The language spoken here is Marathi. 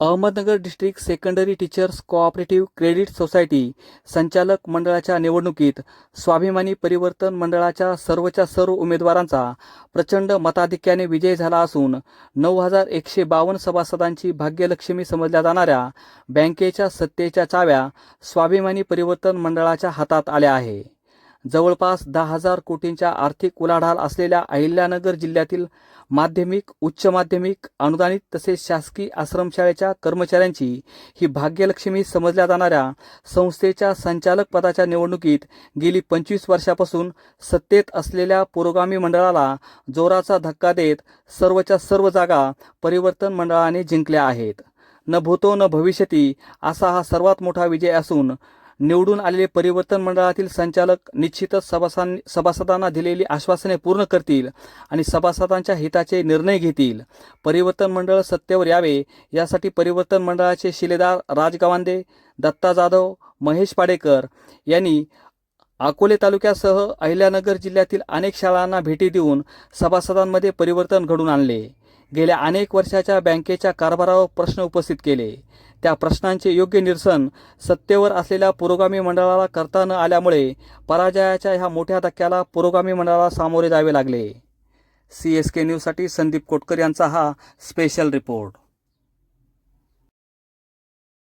Ahmednagar district secondary teachers cooperative credit society संचालक मंडळाच्या निवडणुकीत स्वाभिमानी परिवर्तन मंडळाच्या सर्वच्या सर्व उमेदवारांचा प्रचंड मताधिक्याने विजय झाला असून नऊ हजार एकशे बावन्न सभासदांची भाग्यलक्ष्मी समजल्या जाणाऱ्या बँकेच्या सत्तेच्या चाव्या स्वाभिमानी परिवर्तन मंडळाच्या हातात आल्या आहे. जवळपास दहा हजार कोटींच्या आर्थिक उलाढाल असलेल्या अहिल्यानगर जिल्ह्यातील माध्यमिक उच्च माध्यमिक अनुदानित तसेच शासकीय आश्रमशाळेच्या कर्मचाऱ्यांची ही भाग्यलक्ष्मी समजल्या जाणाऱ्या संस्थेच्या संचालक पदाच्या निवडणुकीत गेली पंचवीस वर्षापासून सत्तेत असलेल्या पुरोगामी मंडळाला जोराचा धक्का देत सर्वच्या सर्व जागा परिवर्तन मंडळाने जिंकल्या आहेत. न भूतो न भविष्यती असा हा सर्वात मोठा विजय असून निवडून आलेले परिवर्तन मंडळातील संचालक निश्चितच सभासां सभासदांना दिलेली आश्वासने पूर्ण करतील आणि सभासदांच्या हिताचे निर्णय घेतील. परिवर्तन मंडळ सत्तेवर यावे यासाठी परिवर्तन मंडळाचे शिलेदार राजगवांदे दत्ता जाधव महेश पाडेकर यांनी अकोले तालुक्यासह अहिल्यानगर जिल्ह्यातील अनेक शाळांना भेटी देऊन सभासदांमध्ये परिवर्तन घडून आणले. गेल्या अनेक वर्षाच्या बँकेच्या कारभारावर प्रश्न उपस्थित केले. त्या प्रश्नांचे योग्य निरसन सत्तेवर असलेल्या पुरोगामी मंडळाला करता न आल्यामुळे पराजयाच्या ह्या मोठ्या धक्क्याला पुरोगामी मंडळाला सामोरे जावे लागले. सी एस के न्यूजसाठी संदीप कोटकर यांचा हा स्पेशल रिपोर्ट.